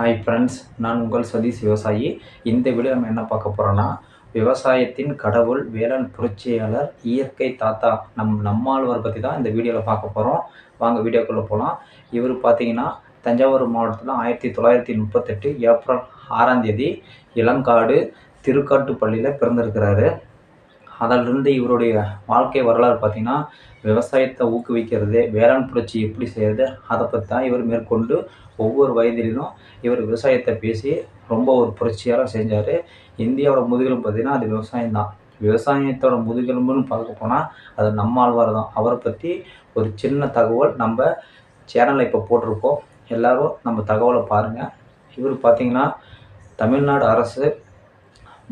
Hi friends நான் உங்கள் சதீஷ் விவசாயி. இந்த வீடியோ நம்ம என்ன பார்க்க போகிறோன்னா விவசாயத்தின் கடவுள் வேளாண் புரட்சியாளர் இயற்கை தாத்தா நம் நம்மாழ்வார் பற்றி தான் இந்த வீடியோவில் பார்க்க போகிறோம் வாங்க வீடியோக்குள்ளே போகலாம் இவர் பார்த்தீங்கன்னா தஞ்சாவூர் மாவட்டத்தில் ஆயிரத்தி தொள்ளாயிரத்தி முப்பத்தெட்டு ஏப்ரல் ஆறாம் தேதி இளங்காடு திருக்காட்டுப்பள்ளியில் பிறந்திருக்கிறாரு. அதிலிருந்து இவருடைய வாழ்க்கை வரலாறு பார்த்திங்கன்னா விவசாயத்தை ஊக்குவிக்கிறது வேளாண் புரட்சி எப்படி செய்கிறது அதை பற்றி தான் இவர் மேற்கொண்டு ஒவ்வொரு வயதிலும் இவர் விவசாயத்தை பேசி ரொம்ப ஒரு புரட்சியாக செஞ்சார். இந்தியாவோட முதுகெலும்பு பார்த்திங்கன்னா அது விவசாயம் தான். விவசாயத்தோட முதுகெலும்புன்னு பார்க்க போனால் அது நம்மாழ்வார் தான். அவரை பற்றி ஒரு சின்ன தகவல் நம்ம சேனலில் இப்போ போட்டிருக்கோம். எல்லோரும் நம்ம தகவலை பாருங்கள் இவர் பார்த்திங்கன்னா தமிழ்நாடு அரசு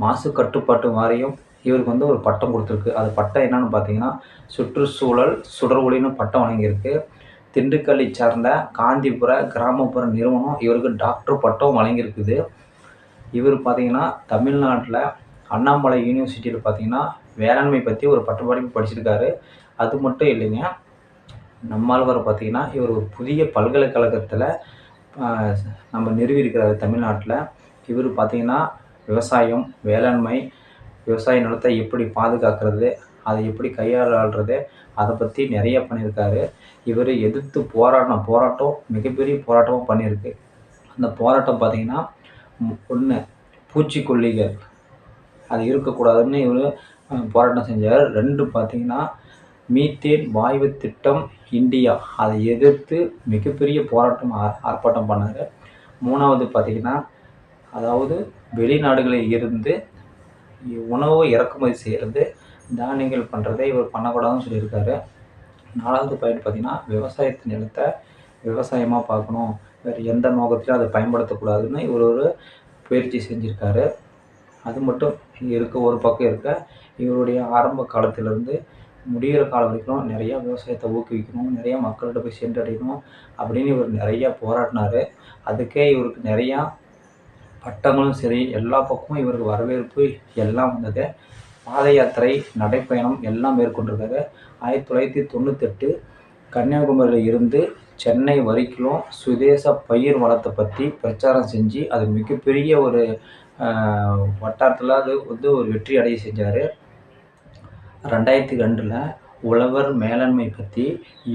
மாசு கட்டுப்பாட்டு வாரியம் இவருக்கு வந்து ஒரு பட்டம் கொடுத்துருக்கு. அது பட்டம் என்னன்னு பார்த்தீங்கன்னா சுற்றுச்சூழல் சுடர்ஒளின்னு பட்டம் வழங்கியிருக்கு. திண்டுக்கல்லை சார்ந்த காந்திபுர கிராமப்புற நிறுவனம் இவருக்கு டாக்டர் பட்டம் வழங்கியிருக்குது. இவர் பார்த்தீங்கன்னா தமிழ்நாட்டில் அண்ணாமலை யூனிவர்சிட்டியில் பார்த்தீங்கன்னா வேளாண்மை பற்றி ஒரு பட்டப்படிப்பு படிச்சிருக்காரு. அது மட்டும் இல்லைங்க நம்மாழ்வார் பார்த்தீங்கன்னா இவர் ஒரு புதிய பல்கலைக்கழகத்தில் நம்ம நிறுவியிருக்கிறாரு தமிழ்நாட்டில். இவர் பார்த்தீங்கன்னா விவசாயம் வேளாண்மை விவசாய நிலத்தை எப்படி பாதுகாக்கிறது அதை எப்படி கையாளுறது அதை பற்றி நிறைய பண்ணியிருக்காரு. இவர் எதிர்த்து போராடின போராட்டம் மிகப்பெரிய போராட்டமும் பண்ணியிருக்கு. அந்த போராட்டம் பார்த்தீங்கன்னா ஒன்று பூச்சிக்கொல்லிகள் அது இருக்கக்கூடாதுன்னு இவர் போராட்டம் செஞ்சார். ரெண்டு பார்த்திங்கன்னா மீத்தேன் வாயு திட்டம் இந்தியா அதை எதிர்த்து மிகப்பெரிய போராட்டம் ஆர்ப்பாட்டம் பண்ணார். மூணாவது பார்த்தீங்கன்னா அதாவது வெளிநாடுகளில் இருந்து உணவு இறக்குமதி செய்கிறது தானியங்கள் பண்ணுறதை இவர் பண்ணக்கூடாதுன்னு சொல்லியிருக்காரு. நாலாவது பாயிண்ட் பார்த்தீங்கன்னா விவசாயத்து நிலத்தை விவசாயமாக பார்க்கணும். வேறு எந்த நோக்கத்திலும் அதை பயன்படுத்தக்கூடாதுன்னு இவர் ஒரு பயிற்சி செஞ்சுருக்காரு. அது மட்டும் இருக்க ஒரு பக்கம் இருக்க இவருடைய ஆரம்ப காலத்திலேருந்து முடிகிற காலம் வரைக்கும் நிறையா விவசாயத்தை ஊக்குவிக்கணும் நிறையா மக்கள்கிட்ட போய் சென்றடையணும் அப்படின்னு இவர் நிறையா போராடினார். அதுக்கே இவருக்கு நிறையா பட்டங்களும் சரி எல்லா பக்கமும் இவருக்கு வரவேற்பு எல்லாம் வந்தது. பாத யாத்திரை நடைப்பயணம் எல்லாம் மேற்கொண்டிருக்காரு ஆயிரத்தி தொள்ளாயிரத்தி தொண்ணூத்தெட்டு கன்னியாகுமரியில் இருந்து சென்னை வரைக்கும் சுதேச பயிர் வளத்தை பற்றி பிரச்சாரம் செஞ்சு அது மிகப்பெரிய ஒரு வட்டாரத்தில் அது வந்து ஒரு வெற்றி அடைய செஞ்சார். ரெண்டாயிரத்தி ரெண்டில் உழவர் மேலாண்மை பற்றி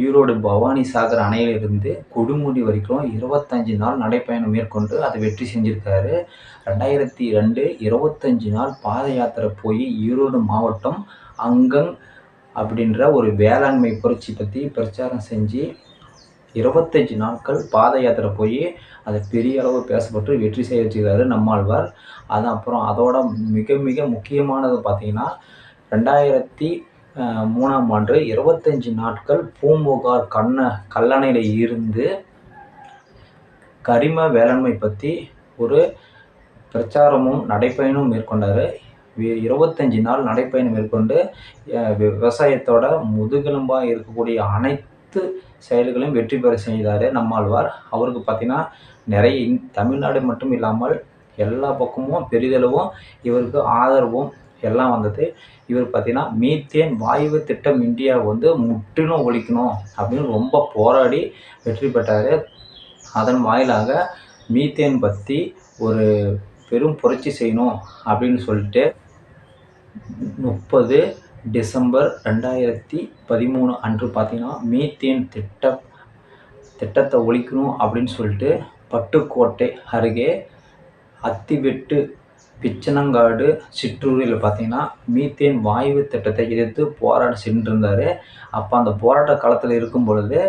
ஈரோடு பவானி சாகர் அணையிலிருந்து கொடுமுடி வரைக்கும் இருபத்தஞ்சி நாள் நடைப்பயணம் மேற்கொண்டு அதை வெற்றி செஞ்சுருக்காரு. ரெண்டாயிரத்தி ரெண்டு இருபத்தஞ்சி நாள் பாத யாத்திரை போய் ஈரோடு மாவட்டம் அங்கங் அப்படின்ற ஒரு வேளாண்மை புரட்சி பற்றி பிரச்சாரம் செஞ்சு இருபத்தஞ்சி நாட்கள் பாத யாத்திரை போய் அதை பெரிய அளவு பேசப்பட்டு வெற்றி செய்ய வச்சுக்கிறாரு நம்மாழ்வார். அது அப்புறம் அதோட மிக மிக முக்கியமானது பார்த்திங்கன்னா ரெண்டாயிரத்தி மூணாம் ஆண்டு இருபத்தஞ்சி நாட்கள் பூம்புகார் கண்ண கல்லணையில் இருந்து கரிம வேளாண்மை பற்றி ஒரு பிரச்சாரமும் நடைப்பயணமும் மேற்கொண்டார். இருபத்தஞ்சி நாள் நடைப்பயணம் மேற்கொண்டு வி- விவசாயத்தோட முதுகெலும்பாக இருக்கக்கூடிய அனைத்து செயல்களையும் வெற்றி பெற செய்தார் நம்மாழ்வார். அவருக்கு பார்த்திங்கன்னா நிறைய தமிழ்நாடு மட்டும் இல்லாமல் எல்லா பக்கமும் பெரிதளவும் இவருக்கு ஆதரவும் எல்லாம் வந்தது இவர் பார்த்திங்கன்னா மீத்தேன் வாயு திட்டம் இந்தியா வந்து முற்றிலும் ஒழிக்கணும் அப்படின்னு ரொம்ப போராடி வெற்றி பெற்றார். அதன் வாயிலாக மீத்தேன் பற்றி ஒரு பெரும் புரட்சி செய்யணும் அப்படின்னு சொல்லிட்டு முப்பது டிசம்பர் ரெண்டாயிரத்தி பதிமூணு அன்று பார்த்திங்கன்னா மீத்தேன் திட்டம் திட்டத்தை ஒழிக்கணும் அப்படின்னு சொல்லிட்டு பட்டுக்கோட்டை அருகே அத்திவெட்டு பிச்சனங்காடு சிற்றூரில் பார்த்தீங்கன்னா மீத்தேன் வாயு திட்டத்தை எதிர்த்து போராட சென்றிருந்தார். அப்போ அந்த போராட்ட காலத்தில் இருக்கும் பொழுது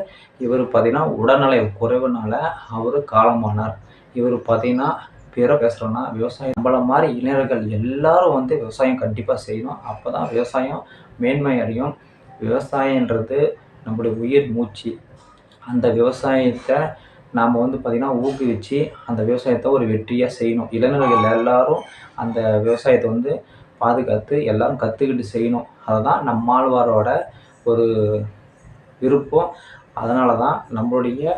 இவர் பார்த்தீங்கன்னா உடல்நலை குறைவுனால அவர் காலமானார். இவர் பார்த்தீங்கன்னா பேரை பேசுகிறோன்னா விவசாயம் நம்மள மாதிரி இளைஞர்கள் எல்லாரும் வந்து விவசாயம் கண்டிப்பாக செய்யணும். அப்போ தான் விவசாயம் மேன்மை அடையும். விவசாயன்றது நம்முடைய உயிர் மூச்சு. அந்த விவசாயத்தை நாம் வந்து பார்த்திங்கன்னா ஊக்குவிச்சு அந்த விவசாயத்தை ஒரு வெற்றியாக செய்யணும். இளைஞர்கள் எல்லாரும் அந்த விவசாயத்தை வந்து பாதுகாத்து எல்லோரும் கற்றுக்கிட்டு செய்யணும். அதுதான் நம்மாழ்வாரோட ஒரு விருப்பம். அதனால தான் நம்மளுடைய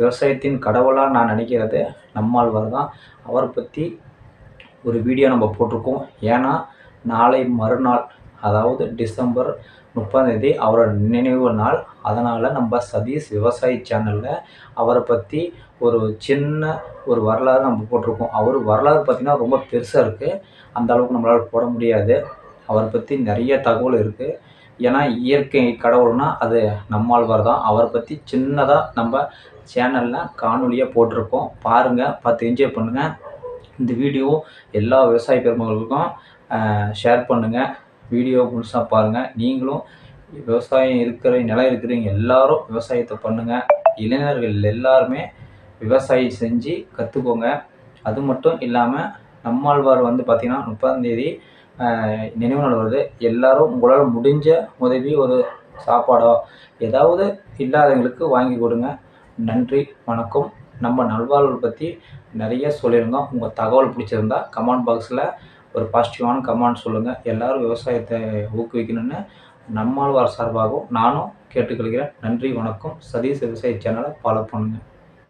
விவசாயத்தின் கடவுளாக நான் நினைக்கிறது நம்மாழ்வார் தான். அவரை பற்றி ஒரு வீடியோ நம்ம போட்டிருக்கோம். ஏன்னா நாளை மறுநாள் அதாவது டிசம்பர் முப்பதாந்தேதி அவரோட நினைவு நாள். அதனால் நம்ம சதீஷ் விவசாயி சேனலில் அவரை பற்றி ஒரு சின்ன ஒரு வரலாறு நம்ம போட்டிருக்கோம். அவர் வரலாறு பார்த்திங்கன்னா ரொம்ப பெருசாக இருக்குது அந்த அளவுக்கு நம்மளால் போட முடியாது. அவரை பற்றி நிறைய தகவல் இருக்குது ஏன்னா இயற்கை கடவுள்னால் அது நம்மாழ்வார் தான். அவரை பற்றி சின்னதாக நம்ம சேனலில் காணொலியாக போட்டிருக்கோம். பாருங்கள் பார்த்து என்ஜாய் பண்ணுங்கள் இந்த வீடியோ எல்லா விவசாய பெருமக்களுக்கும் ஷேர் பண்ணுங்கள் வீடியோ முழுசாக பாருங்கள் நீங்களும் விவசாயம் இருக்கிற நிலம் இருக்கிறவங்க எல்லாரும் விவசாயத்தை பண்ணுங்கள் இளைஞர்கள் எல்லாருமே விவசாயம் செஞ்சு கற்றுக்கோங்க அது மட்டும் இல்லாமல் நம்மாழ்வார் வந்து பார்த்திங்கன்னா முப்பதாந்தேதி நினைவு நாள் வருது. எல்லாரும் உங்களால் முடிஞ்ச உதவி ஒரு சாப்பாடோ ஏதாவது இல்லாதவங்களுக்கு வாங்கி கொடுங்க. நன்றி வணக்கம். நம்ம நல்வாழ்வு பற்றி நிறைய சொல்லியிருந்தோம். உங்கள் தகவல் பிடிச்சிருந்தா கமெண்ட் பாக்ஸில் ஒரு பாசிட்டிவான கமெண்ட் சொல்லுங்கள் எல்லோரும் விவசாயத்தை ஊக்குவிக்கணும்னு நம்மாழ்வார் சார்பாகவும் நானும் கேட்டுக்கொள்கிறேன். நன்றி வணக்கம். சதீஷ் விவசாய சேனலை ஃபாலோ பண்ணுங்கள்